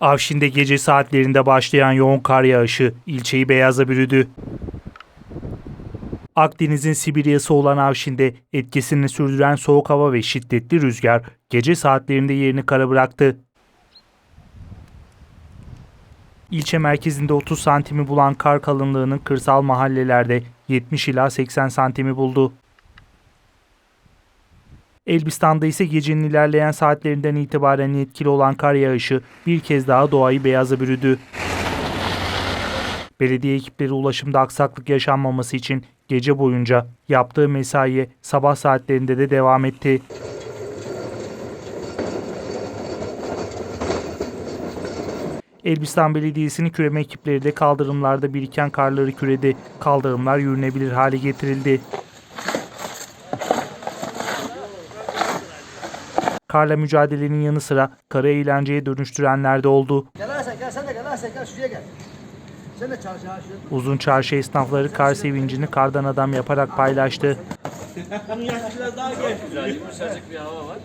Avşin'de gece saatlerinde başlayan yoğun kar yağışı ilçeyi beyaza bürüdü. Akdeniz'in Sibirya'sı olan Avşin'de etkisini sürdüren soğuk hava ve şiddetli rüzgar gece saatlerinde yerini kara bıraktı. İlçe merkezinde 30 santimi bulan kar kalınlığının kırsal mahallelerde 70 ila 80 santimi buldu. Elbistan'da ise gecenin ilerleyen saatlerinden itibaren etkili olan kar yağışı bir kez daha doğayı beyaza bürüdü. Belediye ekipleri ulaşımda aksaklık yaşanmaması için gece boyunca yaptığı mesaiye sabah saatlerinde de devam etti. Elbistan Belediyesi'nin küreme ekipleri de kaldırımlarda biriken karları küredi. Kaldırımlar yürünebilir hale getirildi. Karla mücadelenin yanı sıra karı eğlenceye dönüştürenler de oldu. Gel Hasan gel sen de gel Hasan gel şuraya gel. Sen de çarşı ha şuraya. Uzun çarşı esnafları kar sevincini kardan adam yaparak paylaştı. Bunun yaş biraz daha genç. Güzel, yumuşacık bir hava var.